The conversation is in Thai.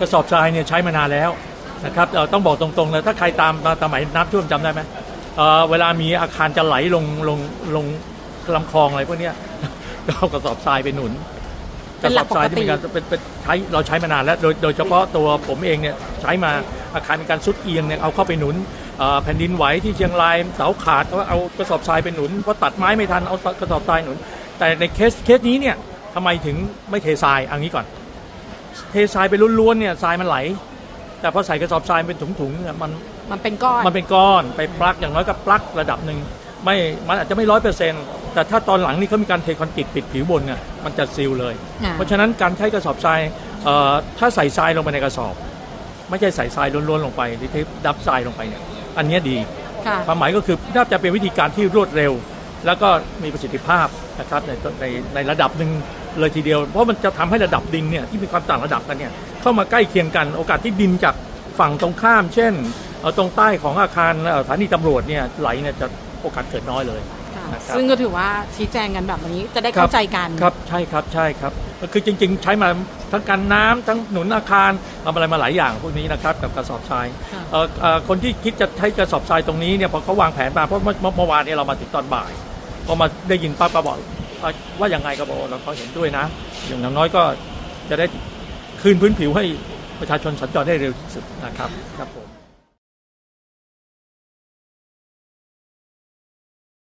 กระสอบทรายเนี่ยใช้มานานแล้วนะครับเอ่อต้องบอกตรงๆเลยถ้าใครตามมาสมัยน้ำท่วมจำได้ไหมเอ่อเวลามีอาคารจะไหลลงลงลงลำคลองอะไรพวกเนี้ยก็เอากระสอบทรายไปหนุนกเป็ระนสหลัอกบปทรายกที่ติมีการเป็นเป็นใช้เราใช้มานานแล้วโดยโดยเฉพาะตัวผมเองเนี่ยใช้มาอาคารมีการซุดเอียงเนี่ยเอาเข้าไปหนุนเอ่อแผ่นดินไหวที่เชียงรายเสาขาดก็เอากระสอบทรายไปหนุนเพราะตัดไม้ไม่ทันเอากระสอบทรายหนุน แต่ในเคสเคสนี้เนี่ยทำไมถึงไม่เททรายเอันนี้ก่อน เททรายไปล้วนๆเนี่ยทรายมันไหล แต่พอใส่กระสอบทรายเป็นถุงๆเนี่ยมันมันเป็นก้อน มันเป็นก้อนไปปลักอย่างน้อยก็ปลักระดับหนึ่งไม่มันอาจจะไม่ร้อยเปอร์เซ็นต์แต่ถ้าตอนหลังนี่เขามีการเทคอนกรีตปิดผิวบนเนี่ยมันจะซีลเลยอ่าเพราะฉะนั้นการใช้กระสอบทรายเอ่อถ้าใส่ทรายลงไปในกระสอบ ไม่ใช่ใส่ทรายล้วนๆลงไปหรือเทดับทรายลงไปเนี่ยอันเนี้ยดีค่ะความหมายก็คือน่าจะเป็นวิธีการที่รวดเร็ว แล้วก็มีประสิทธิภาพนะครับในในในระดับหนึ่ง เลยทีเดียว เพราะมันจะทำให้ระดับดินเนี่ยที่มีความต่างระดับกันเนี่ยเข้ามาใกล้เคียงกันโอกาสที่ดินจากฝั่งตรงข้าม เช่นเอ่อตรงใต้ของอาคารเอ่อสถานีตำรวจเนี่ยไหลเนี่ยจะโอกาสเกิดน้อยเลยค่ะนะครับซึ่งก็ถือว่าชี้แจงกันแบบนี้จะได้เข้าใจกันครับใช่ครับใช่ครับก็คือจริง ๆ ใช้มาทั้งกันน้ำทั้งหนุนอาคารทำอะไรมาหลายอย่างพวกนี้นะครับกับกระสอบทรายค่ะเอ่อเอ่อคนที่คิดจะใช้กระสอบทรายตรงนี้เนี่ยพอเขาวางแผนมาเพราะเมื่อเมื่อเมื่อวานเนี่ยเรามาถึงตอนบ่ายพอมาได้ยินป้าป้าบอก ว่าอย่างไงก็บอกเราเขาเห็นด้วยนะ อย่างน้อยก็จะได้คืนพื้นผิวให้ประชาชนสัญจรได้เร็วที่สุดนะครับครับผม